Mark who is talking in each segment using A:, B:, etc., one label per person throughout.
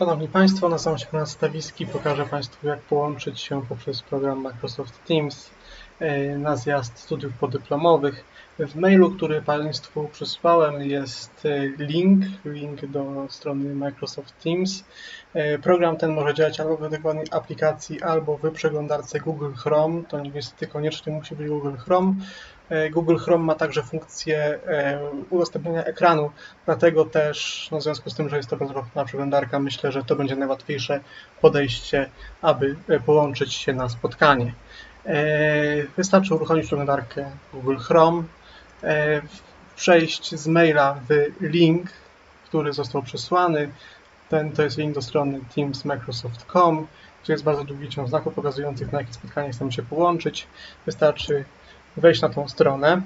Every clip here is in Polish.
A: Szanowni Państwo, nazywam się Konrad Stawiski. Pokażę Państwu, jak połączyć się poprzez program Microsoft Teams na zjazd studiów podyplomowych. W mailu, który Państwu przesłałem jest e, link, link do strony Microsoft Teams. E, Program ten może działać albo w wygodnej aplikacji, albo w przeglądarce Google Chrome. To niestety koniecznie musi być Google Chrome. E, Google Chrome ma także funkcję e, udostępnienia ekranu, dlatego też, no w związku z tym, że jest to bezrobotna przeglądarka, myślę, że to będzie najłatwiejsze podejście, aby e, połączyć się na spotkanie. E, Wystarczy uruchomić przeglądarkę Google Chrome, e, przejść z maila w link, który został przesłany. Ten to jest link do strony teamsmicrosoft.com, gdzie jest bardzo długi ciąg znaków pokazujących, na jakie spotkanie chcemy się połączyć. Wystarczy wejść na tą stronę.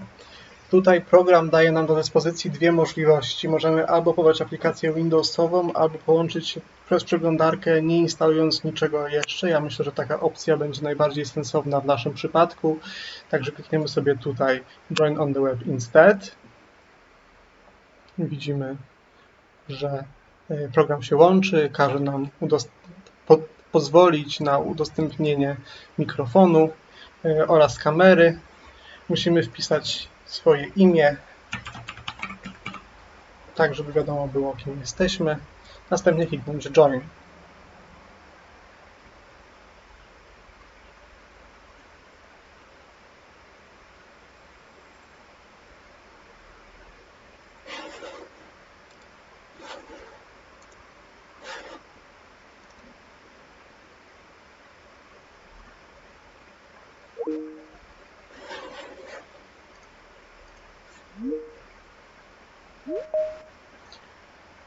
A: Tutaj program daje nam do dyspozycji dwie możliwości. Możemy albo pobrać aplikację Windowsową, albo połączyć się przez przeglądarkę, nie instalując niczego jeszcze. Ja myślę, że taka opcja będzie najbardziej sensowna w naszym przypadku. Także klikniemy sobie tutaj Join on the Web instead. Widzimy, że e, program się łączy, każe nam po- pozwolić na udostępnienie mikrofonu e, oraz kamery. Musimy wpisać swoje imię, tak żeby wiadomo było, kim jesteśmy. Następnie kliknąć Join.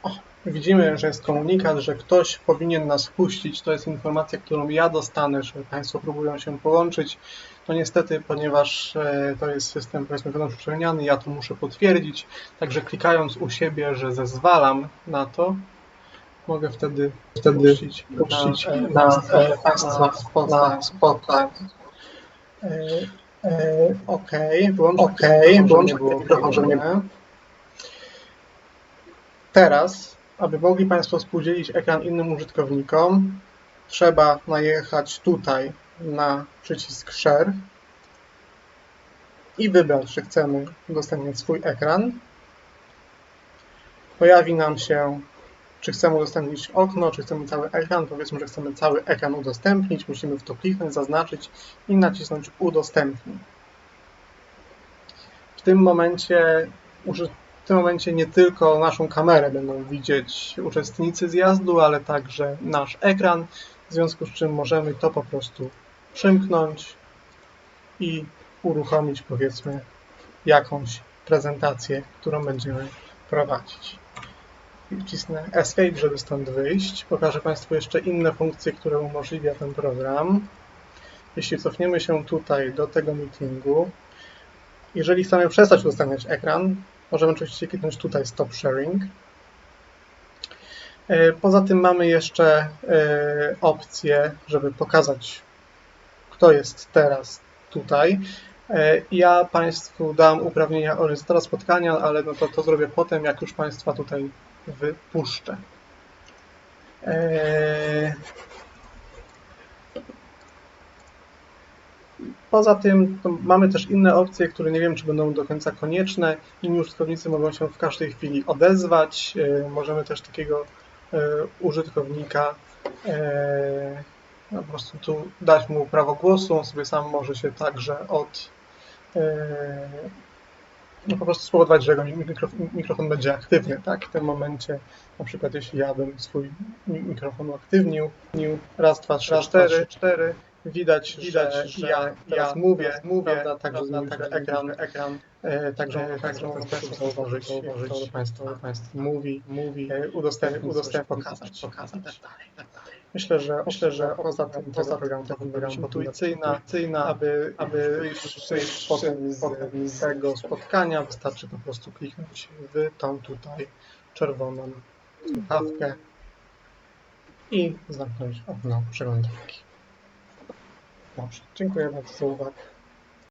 A: O, widzimy, że jest komunikat, że ktoś powinien nas puścić. To jest informacja, którą ja dostanę, że Państwo próbują się połączyć. No niestety, ponieważ e, to jest system powiedzmy wewnątrzprzemieniany, ja to muszę potwierdzić. Także klikając u siebie, że zezwalam na to, mogę wtedy, wtedy puścić, puścić na, na, e, Państwa na spotkanie. E, Okej, wyłączę okay, wyłączę mikrofon, żeby nie Teraz, aby mogli Państwo współdzielić ekran innym użytkownikom, trzeba najechać tutaj na przycisk Share i wybrać, czy chcemy udostępniać swój ekran. Pojawi nam się, czy chcemy udostępnić okno, czy chcemy cały ekran. Powiedzmy, że chcemy cały ekran udostępnić. Musimy w to kliknąć, zaznaczyć i nacisnąć udostępnij. W tym momencie użytkownik w tym momencie nie tylko naszą kamerę będą widzieć uczestnicy zjazdu, ale także nasz ekran, w związku z czym możemy to po prostu przymknąć i uruchomić powiedzmy jakąś prezentację, którą będziemy prowadzić. Wcisnę Escape, żeby stąd wyjść. Pokażę Państwu jeszcze inne funkcje, które umożliwia ten program. Jeśli cofniemy się tutaj do tego meetingu, jeżeli chcemy przestać udostępniać ekran, Możemy oczywiście kliknąć tutaj Stop Sharing. E, Poza tym mamy jeszcze e, opcję, żeby pokazać, kto jest teraz tutaj. E, Ja Państwu dam uprawnienia organizatora spotkania, ale no to, to zrobię potem, jak już Państwa tutaj wypuszczę. Poza tym mamy też inne opcje, które nie wiem, czy będą do końca konieczne. Inni użytkownicy mogą się w każdej chwili odezwać. E, Możemy też takiego e, użytkownika e, no, po prostu tu dać mu prawo głosu. On sobie sam może się także od no, po prostu spowodować, że jego mikrofon, będzie aktywny, tak? W tym momencie, na przykład jeśli ja bym swój mikrofon uaktywnił, raz, dwa, trzy, cztery, cztery, widać, widać, że, że ja teraz ja mówię, mówię, prawda, także, prawda, także ekran, ekran, e, także mogę Państwu w ten sposób zauważyć, zauważyć to, Państwo, Państwo mówi, mówi, e, udostępnić, udostępnić, pokazać, pokazać, tak dalej, tak dalej. Myślę, że myślę, że poza tym poza program to program intuicyjna, aby, aby przejść potem z, tego spotkania, wystarczy po prostu kliknąć w tą tutaj czerwoną słuchawkę i zamknąć okno przeglądarki. Dobrze, dziękuję bardzo za uwagę.